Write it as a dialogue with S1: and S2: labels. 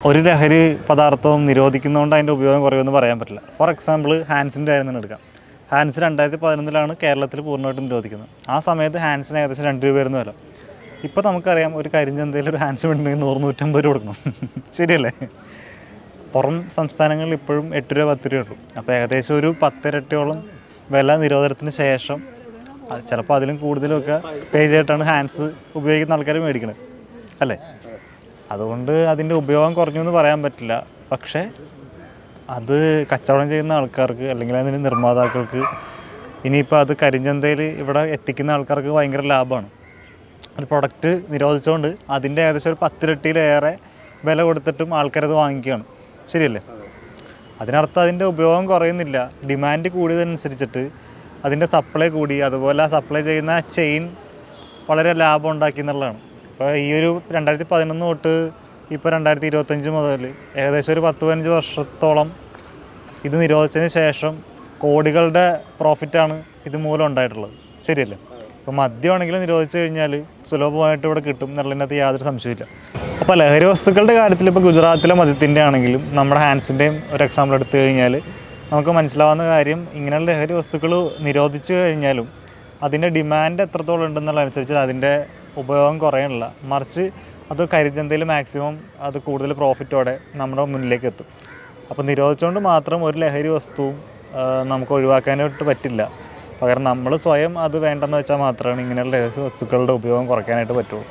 S1: ഒരു ലഹരി പദാർത്ഥവും നിരോധിക്കുന്നതുകൊണ്ട് അതിന്റെ ഉപയോഗം കുറയുമെന്ന് പറയാൻ പറ്റില്ല. ഫോർ എക്സാമ്പിൾ ഹാൻസിന്റെ കാര്യം തന്നെ എടുക്കാം. ഹാൻസ് രണ്ടായിരത്തി പതിനൊന്നിലാണ് കേരളത്തിൽ പൂർണമായിട്ടും നിരോധിക്കുന്നത്. ആ സമയത്ത് ഹാൻസിന് ഏകദേശം രണ്ട് രൂപയായിരുന്നു വില. ഇപ്പോൾ നമുക്കറിയാം ഒരു കരിഞ്ചന്തയിൽ ഒരു ഹാൻസ് വേണ്ടി നൂറ് നൂറ്റമ്പത് രൂപ കൊടുക്കണം. ശരിയല്ലേ? പുറം സംസ്ഥാനങ്ങളിൽ ഇപ്പോഴും എട്ട് രൂപ പത്ത് രൂപ ഉള്ളൂ. അപ്പോൾ ഏകദേശം ഒരു പത്തിരട്ടിയോളം വില നിരോധനത്തിന് ശേഷം ചിലപ്പോൾ അതിലും കൂടുതലുമൊക്കെ പേ ചെയ്തിട്ടാണ് ഹാൻഡ്സ് ഉപയോഗിക്കുന്ന ആൾക്കാർ മേടിക്കുന്നത് അല്ലേ? അതുകൊണ്ട് അതിന്റെ ഉപയോഗം കുറഞ്ഞു എന്ന് പറയാൻ പറ്റില്ല. പക്ഷേ അത് കച്ചവടം ചെയ്യുന്ന ആൾക്കാർക്ക് അല്ലെങ്കിൽ അതിന്റെ നിർമ്മാതാക്കൾക്ക് ഇനിയിപ്പോൾ അത് കരിഞ്ചന്തയിൽ ഇവിടെ എത്തിക്കുന്ന ആൾക്കാർക്ക് ഭയങ്കര ലാഭമാണ്. ഒരു പ്രൊഡക്റ്റ് നിരോധിച്ചുകൊണ്ട് അതിന്റെ ഏകദേശം ഒരു പത്തിരട്ടിയിലേറെ വില കൊടുത്തിട്ടും ആൾക്കാരത് വാങ്ങിക്കുകയാണ്. ശരിയല്ലേ? അതിനർത്ഥം അതിന്റെ ഉപയോഗം കുറയുന്നില്ല. ഡിമാൻഡ് കൂടിയതനുസരിച്ചിട്ട് അതിന്റെ സപ്ലൈ കൂടി. അതുപോലെ സപ്ലൈ ചെയ്യുന്ന ചെയിൻ വളരെ ലാഭം ഉണ്ടാക്കി എന്നുള്ളതാണ്. ഇപ്പോൾ ഈ ഒരു രണ്ടായിരത്തി പതിനൊന്ന് തൊട്ട് ഇപ്പോൾ രണ്ടായിരത്തി ഇരുപത്തഞ്ച് മുതൽ ഏകദേശം ഒരു പത്ത് പതിനഞ്ച് വർഷത്തോളം ഇത് നിരോധിച്ചതിന് ശേഷം കോടികളുടെ പ്രോഫിറ്റാണ് ഇത് മൂലം ഉണ്ടായിട്ടുള്ളത്. ശരിയല്ലേ? ഇപ്പോൾ മദ്യമാണെങ്കിലും നിരോധിച്ചു കഴിഞ്ഞാൽ സുലഭമായിട്ട് ഇവിടെ കിട്ടും എന്നുള്ളതിനകത്ത് യാതൊരു സംശയമില്ല അപ്പോൾ ലഹരി വസ്തുക്കളുടെ കാര്യത്തിൽ ഇപ്പോൾ ഗുജറാത്തിലെ മദ്യത്തിന്റെ ആണെങ്കിലും നമ്മുടെ ഹാൻസിന്റെയും ഒരു എക്സാമ്പിൾ എടുത്തു കഴിഞ്ഞാൽ നമുക്ക് മനസ്സിലാവുന്ന കാര്യം ഇങ്ങനെയുള്ള ലഹരി വസ്തുക്കൾ നിരോധിച്ചു കഴിഞ്ഞാലും അതിന്റെ ഡിമാൻഡ് എത്രത്തോളം ഉണ്ടെന്നുള്ളതനുസരിച്ച് അതിന്റെ ഉപയോഗം കുറയണില്ല മറിച്ച് അത് കരിഞ്ചന്തയിൽ മാക്സിമം അത് കൂടുതൽ പ്രോഫിറ്റോടെ നമ്മുടെ മുന്നിലേക്ക് എത്തും. അപ്പോൾ നിരോധിച്ചുകൊണ്ട് മാത്രം ഒരു ലഹരി വസ്തുവും നമുക്ക് ഒഴിവാക്കാനായിട്ട് പറ്റില്ല. പകരം നമ്മൾ സ്വയം അത് വേണ്ടെന്ന് വെച്ചാൽ മാത്രമാണ് ഇങ്ങനെയുള്ള ലഹരി വസ്തുക്കളുടെ ഉപയോഗം കുറയ്ക്കാനായിട്ട് പറ്റുള്ളൂ.